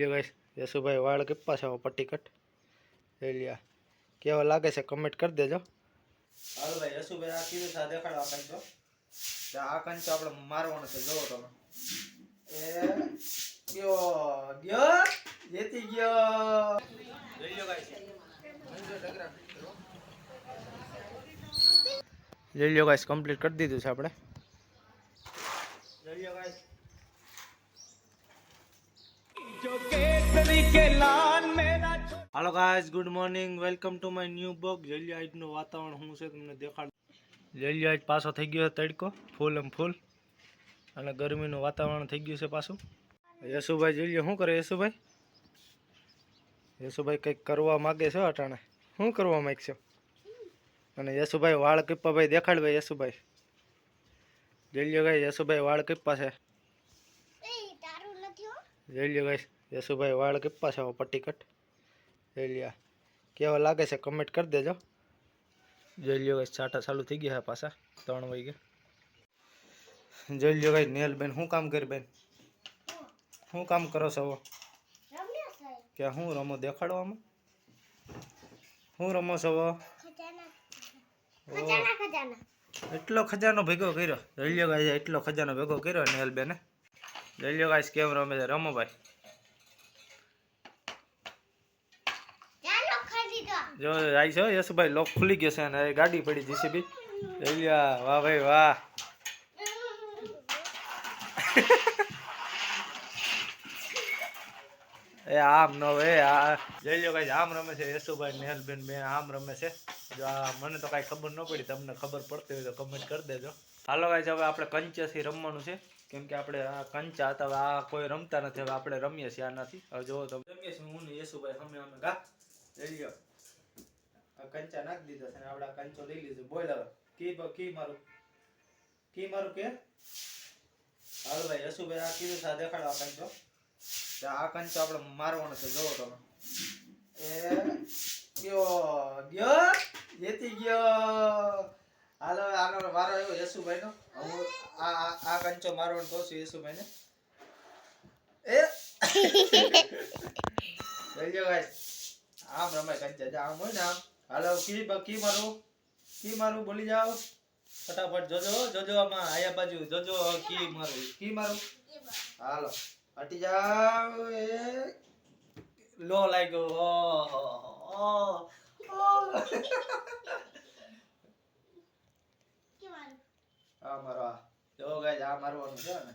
જોઈ લ્યો ગાઈસ. યશુભાઈ વાળ કેપા છે પટ્ટી કટ જોઈ લ્યો. કેવા લાગે છે કમેન્ટ કરી દેજો. હાલો ભાઈ યશુભાઈ આ કીધું છે આ દેખાડો આ કંચો તો. આ કંચો આપણે મારવાનો છે જોવો તમે. એ ગયો ગયો જેતી ગયો. જોઈ લ્યો ગાઈસ. જોઈ લ્યો ગાઈસ કમ્પ્લીટ કરી દીધું છે આપણે. જોઈ લ્યો guys. Hello guys good morning welcome to my new blog જોઈ નું વાતાવરણ શું છે તમને દેખાડ જોઈ લ્યો પાછો થઈ ગયો તડકો ફૂલ એમ ફૂલ અને ગરમીનું વાતાવરણ થઈ ગયું છે પાછું. યશુભાઈ જલિયા શું કરે યશુભાઈ? યશુભાઈ કંઈક કરવા માગે છે અટાણે. શું કરવા માગશો? અને યશુભાઈ વાળ કીપા ભાઈ દેખાડ ભાઈ યશુભાઈ. જોઈ ભાઈ યશુભાઈ વાળ કીપા છે. જોઈ લ્યો ગાઈસ યશુભાઈ વાળ કીપા છે પટ્ટી કટ જોઈ લ્યો કેવા લાગે છે કમેન્ટ કરી દેજો. જોઈ લ્યો ગાઈશ છાંટા ચાલુ થઈ ગયા પાછા ત્રણ વાગે જોઈ લ્યો ગાઈશ નેલ બેન શું કામ કરી બેન? શું કામ કરો છો કે હું રમો દેખાડો આમાં? હું રમો છો એટલો ખજાનો ભેગો કર્યો. જોઈ લ્યો ગાઈસ એટલો ખજાનો ભેગો કર્યો નેલ બેને જોઈ લો ગાઈસ કેમ રમે છે રમો ભાઈ. જો આવી છો યશભાઈ લોક ખુલી ગયો છે અને ગાડી પડી જીસીબી જોઈ લ્યો વાહ ભાઈ વાહ. એ આમ નો એ આ. જોઈ લો ગાઈસ આમ રમે છે યશુભાઈ નેહલબેન બેન આમ રમે છે. જો આ મને તો કાંઈ ખબર ન પડી તમને ખબર પડતી હોય તો કમેન્ટ કરી દેજો. હાલો ગાઈસ હવે આપણે કંચાથી રમવાનું છે. કેમ કે આપણે આ કંચા હતા આ કોઈ રમતા નથી, હવે આપણે રમીએ છીએ આનાથી હવે જો તમે. રમીએ છીએ, હું ને યશુભાઈ, અમે અમે. ગા લઈ ગયો આ કંચા નાખી દીધા છે અને આપણે આ કંચો લઈ લીધો. બોલ હવે. કી કી મારું? કી મારું કે? હાલો ભાઈ, યશુભાઈ, આ કીધું છે, આ દેખાડો આ કંચો. આ કંચો આપણે મારવાનો છે, જોવો તમે. એ, ગયો ગયો, જેતી ગયો. હાલો આનો વારો આવ્યો યશુભાઈ નો હું આ આ- કંચો મારવાનો કહું છું યશુભાઈ ને એ લ્યો guys. આમ રમાય કંચા. જા હોય ને આમ. હાલો, કી કી મારું? કી મારું? બોલી જાઓ. ફટાફટ જોજો જોજો આમાં, આયા બાજુ. જોજો કી મારું. કી મારું? હાલો. હટી જાઓ, એ. લો લાગ્યો ઓ ઓ ઓહ. આ મારો આ. જો ગાઈસ આ મારવાનું છે ને.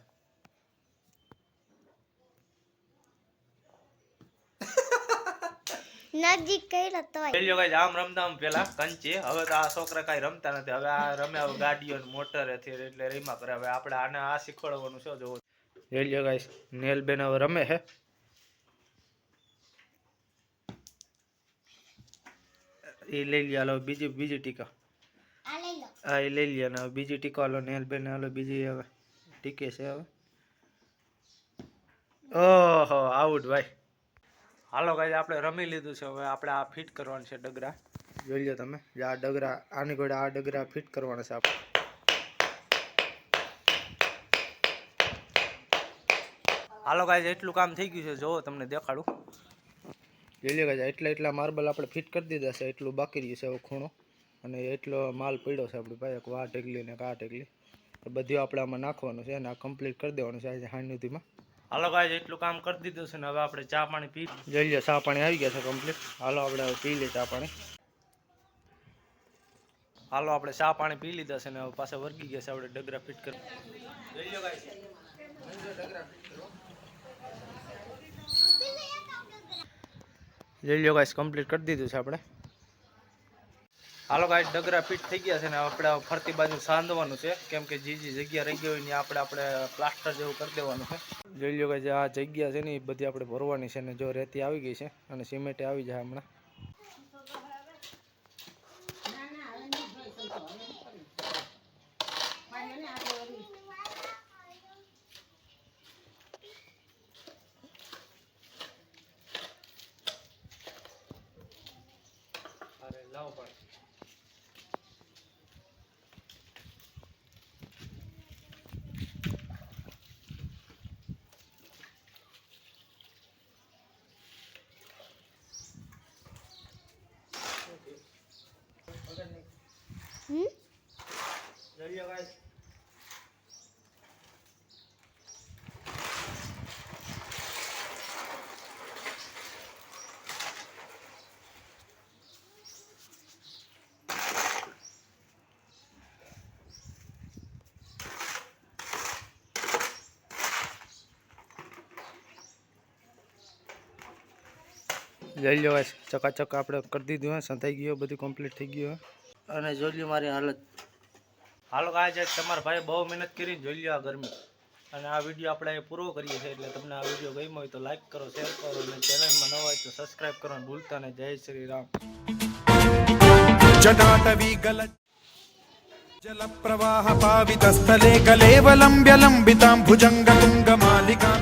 નજીક કર્યો તોય. પેલ્યો ગાઈસ આમ રમતા પેલા કંચે. હવે તો આ છોકરા કાંઈ રમતા નથી. હવે આ રમે ગાડીઓ ને મોટર હતી એટલે રીમા કરે. હવે આપણે આને આ શીખવાડવાનું છે જો. રેલ્યો ગાઈસ નેલ બેન હવે રમે છે એ લઈ લે બીજી બીજી ટીકા. હા એ લઈ લ્યો ને હવે બીજી ટીકો હાલો ને બેન હાલો બીજી હવે ટીકે છે હવે. ઓહો આઉટ ભાઈ. હાલો ગાઈસ આપણે રમી લીધું છે હવે આપણે આ ફિટ કરવાનું છે ડગરા. જોઈ લો તમે આ ડગરા આની ગોડે આ ડગરા ફિટ કરવાના છે આપણે. હાલો ગાઈસ એટલું કામ થઈ ગયું છે જો તમને દેખાડું. જોઈ લો એટલા એટલા માર્બલ આપણે ફિટ કરી દીધા છે એટલું બાકી રહ્યું છે હવે ખૂણો. અને એટલો માલ પડ્યો છે આપણી પાસે એક આ ટેકલી ને આ ટેકલી તો બધું આપણે આમાં નાખવાનું છે અને આ કમ્પ્લીટ કરી દેવાનું છે આજે હાંડુધીમાં હાલો ગાઈસ એટલું કામ કરી દીધું છે ને હવે આપણે ચા પાણી પી જોઈ લો ચા પાણી આવી ગયા છે કમ્પ્લીટ હાલો આપણે હવે પી લઈએ ચા પાણી. હાલો આપણે ચા પાણી પી લીધા છે ને હવે પાછા વર્ગી ગયા છે આપણે ડગરા ફિટ કરી જોઈ લો ગાઈસ. જોઈ લો ગાઈસ કમ્પ્લીટ કરી દીધું છે આપણે. હાલો ગાઈસ ડગરા ફિટ થઈ ગયા છે ને આપણે ફરતી બાજુ સાંધવાનું છે. કેમ કે જે જે જગ્યા રહી ગઈ હોય ને આપણે આપણે પ્લાસ્ટર જેવું કરી દેવાનું છે. જોઈ લો જે આ જગ્યા છે ને એ બધી આપણે ભરવાની છે ને જો રેતી આવી ગઈ છે અને સિમેન્ટ આવી જાય હમણાં. જઈ લો guys, ચકાચક આપણે કરી દીધું હે સંતાઈ ગયો બધું કમ્પ્લીટ થઈ ગયું હે અને જોઈ લ્યો મારી હાલત હાલો ગાય છે તમારા ભાઈ બહુ મહેનત કરી જોઈ લ્યો આ ગરમી અને આ વિડીયો આપણે અહીં પૂરો કરીએ છીએ એટલે તમને આ વિડીયો ગમ્યો હોય તો લાઈક કરો શેર કરો અને ચેનલમાં ન હોય તો સબસ્ક્રાઈબ કરવાનું ભૂલતા નહીં જય શ્રી રામ जटाटवी गल जलप्रवाह पावितस्थले कलेवलम्ब्य लम्बितां भुजङ्गतुङ्गमालिकां